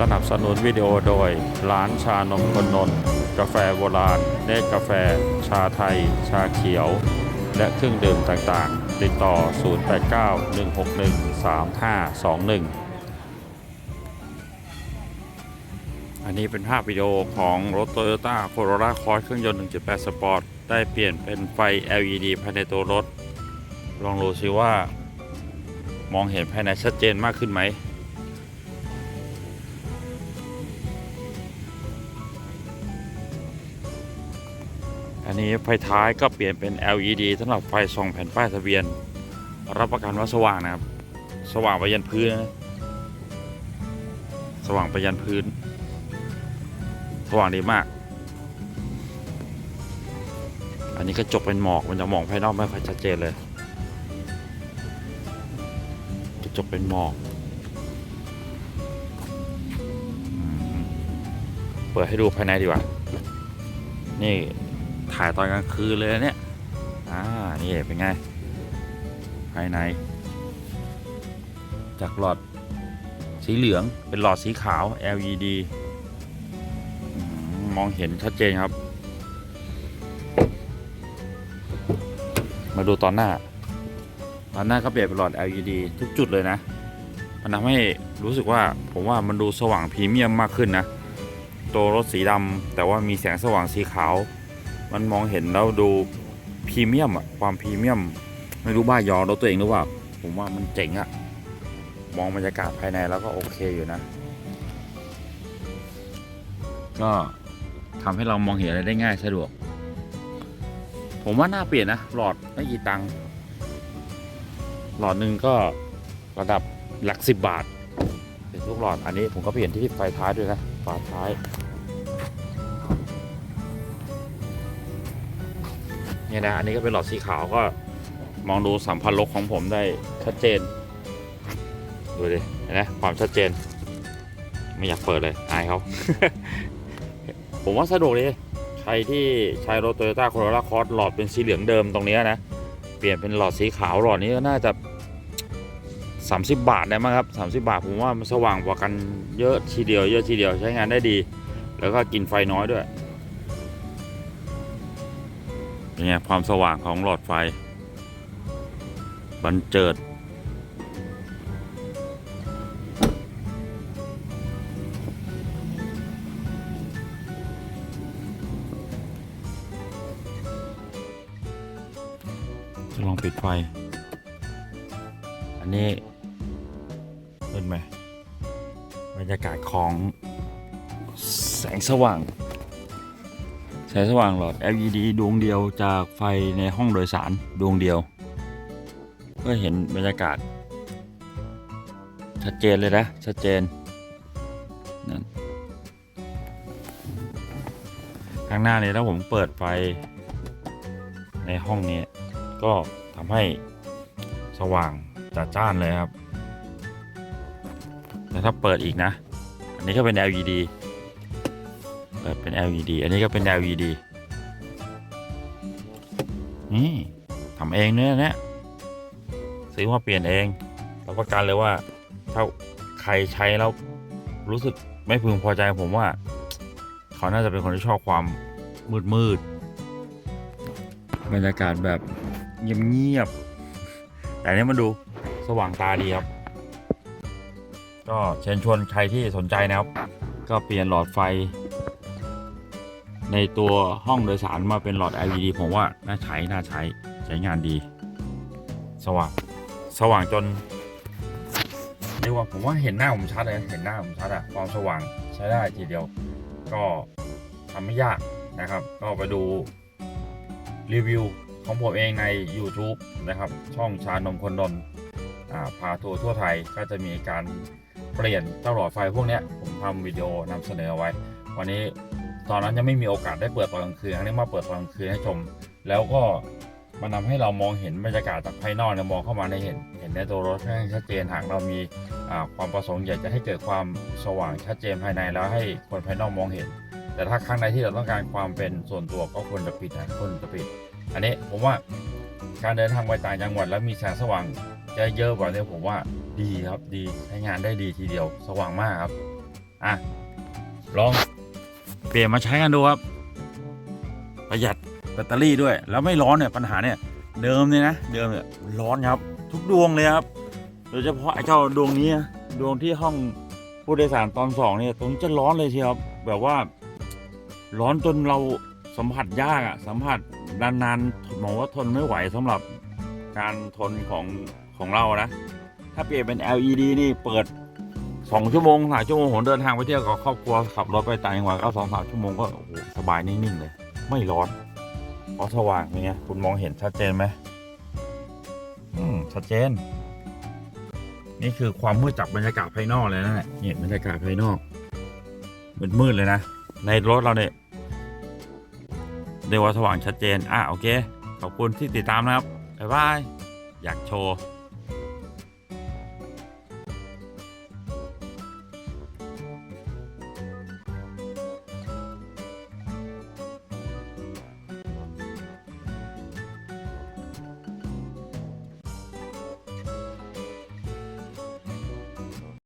สนับสนุนวิดีโอโดย ร้านชานมคนนนท์กาแฟโบราณ เนตกาแฟ ชาไทย ชาเขียว และเครื่องดื่มต่างๆ ติดต่อ 089-161-3521 อันนี้เป็นภาพวิดีโอของรถ Toyota Corolla Cross เครื่องยนต์ 1.8 Sport ได้เปลี่ยนเป็นไฟ LED ภายในตัวรถ ลองดูซิว่า มองเห็นภายในชัดเจนมากขึ้นไหม อันนี้ไฟท้ายก็เปลี่ยนเป็น LED สำหรับไฟส่องแผ่นป้ายทะเบียน รับประกันว่าสว่างนะครับ สว่างไปยันพื้นนะสว่างไปยันพื้น สว่างดีมาก อันนี้กระจกเป็นหมอกมันจะมองภายนอกไม่ค่อยชัดเจนเลย กระจกเป็นหมอกเปิดให้ดูภายในดีกว่า นี่ถ่ายตอนกลางคืนเลยเนี่ย อ่า นี่เป็นไง ภายใน จากหลอดสีเหลืองเป็นหลอดสีขาว LED มองเห็นชัดเจนครับ มาดูตอนหน้า ตอนหน้าก็เปลี่ยนเป็นหลอด LED ทุกจุดเลยนะ มันทำให้รู้สึกว่าผมว่ามันดูสว่างพรีเมียมมากขึ้นนะ ตัวรถสีดำแต่ว่ามีแสงสว่างสีขาว มันมองเห็นแล้วดูพรีเมียมอะความพรีเมียม ไม่รู้บ้ายอรถตัวเองหรือเปล่า ผมว่ามันเจ๋งอะมองบรรยากาศภายในแล้วก็โอเคอยู่นะ ก็ ทำให้เรามองเห็นอะไรได้ง่ายสะดวก ผมว่าน่าเปลี่ยนนะ หลอดไม่กี่ตังค์หลอดหนึ่งก็ระดับหลักสิบบาทเป็นทุกหลอดอันนี้ผมก็เปลี่ยนที่ไฟท้ายด้วยนะฝาท้ายเนี่ยนะอันนี้ก็เป็นหลอดสีขาวก็มองดูสัมพันธ์ลกของผมได้ชัดเจน ดูดิเห็นไหมความชัดเจน ไม่อยากเปิดเลยอายเขา ผมว่าสะดวกดีใครที่ใช้รถ Toyota Corolla Cross หลอดเป็นสีเหลืองเดิมตรงนี้นะ เปลี่ยนเป็นหลอดสีขาวหลอดนี้ก็น่าจะ 30 บาทได้มั้งครับ 30 บาทผมว่ามันสว่างกว่ากันเยอะทีเดียว เยอะทีเดียวใช้งานได้ดี แล้วก็กินไฟน้อยด้วยเป็นไงความสว่างของหลอดไฟ บันเจิด ลองปิดไฟ อันนี้เห็นไหมบรรยากาศของแสงสว่าง แสงสว่างหลอด LED ดวงเดียวจากไฟในห้องโดยสารดวงเดียว ก็เห็นบรรยากาศ ชัดเจนเลยนะ ชัดเจนนั่นข้างหน้านี้ถ้าผมเปิดไฟในห้องนี้ ก็ทำให้สว่างจัดจ้านเลยครับ แต่ถ้าเปิดอีกนะ อันนี้ก็เป็น LED เปิดเป็น LED อันนี้ก็เป็น LED นี่ทำเองเนี่ยนะซื้อมาเปลี่ยนเองรับประกันเลยว่า ถ้าใครใช้แล้วรู้สึกไม่พึงพอใจผมว่า เขาน่าจะเป็นคนที่ชอบความมืดมืดบรรยากาศแบบ เงียบๆแต่อันนี้มาดูสว่างตาดีครับ ก็เชิญชวนใครที่สนใจนะครับ ก็เปลี่ยนหลอดไฟ ในตัวห้องโดยสารมาเป็นหลอด LED ผมว่าน่าใช้น่าใช้ใช้งานดี สว่างสว่างจนเรียกว่าผมว่าเห็นหน้าผมชัดเลยเห็นหน้าผมชัดอะความสว่างใช้ได้ทีเดียว ก็ทำไม่ยากนะครับ ก็ไปดูรีวิว ของผมเองใน YouTube นะครับ ช่องชานมคนดนพาทัวร์ทั่วไทยก็จะมีการเปลี่ยนเจ้าหลอดไฟพวกนี้ผมทำวิดีโอนำเสนอเอาไว้ วันนี้ตอนนั้นยังไม่มีโอกาสได้เปิดตอนกลางคืนครั้งนี้มาเปิดตอนกลางคืนให้ชม แล้วก็มันทำให้เรามองเห็นบรรยากาศจากภายนอกเนี่ยมองเข้ามาในเห็น เห็นในตัวรถให้ชัดเจนหากเรามีความประสงค์อยากจะให้เกิดความสว่างชัดเจนภายในแล้วให้คนภายนอกมองเห็น แต่ถ้าครั้งใดที่เราต้องการความเป็นส่วนตัวก็ควรจะปิดนะควรจะปิด อันนี้ผมว่าการเดินทางไปต่างจังหวัดแล้วมีแสงสว่างจะเยอะกว่านี้ผมว่าดีครับดีใช้งานได้ดีทีเดียวสว่างมากครับอะลองเปลี่ยนมาใช้กันดูครับ ประหยัดแบตเตอรี่ด้วย แล้วไม่ร้อนเนี่ยปัญหาเนี่ยเดิมเนี่ยนะเดิมเนี่ยร้อนครับ ทุกดวงเลยครับ โดยเฉพาะไอ้เจ้าดวงนี้ดวงที่ห้องผู้โดยสารตอนสองเนี่ยตรงจะร้อนเลยทีครับแบบว่า ร้อนจนเราสัมผัสยากอะสัมผัส นานๆผมว่าทนไม่ไหวสำหรับการทนของของเรานะ ถ้าเปลี่ยนเป็น LED นี่เปิด 2 ชั่วโมงสามชั่วโมงผมเดินทางไปเที่ยวกับครอบครัวขับรถไปต่างจังหวัดก็สองสามชั่วโมงก็โอ้โหสบายนิ่งๆเลย ไม่ร้อนเพราะสว่างเป็นไงคุณมองเห็นชัดเจนไหมอืมชัดเจน นี่คือความมืดจากบรรยากาศภายนอกเลยนะเนี่ยบรรยากาศภายนอกมืดมืดๆเลยนะในรถเราเนี่ย เรียกว่าสว่างชัดเจน อะโอเค ขอบคุณที่ติดตามนะครับ บ๊ายบาย อยากโชว์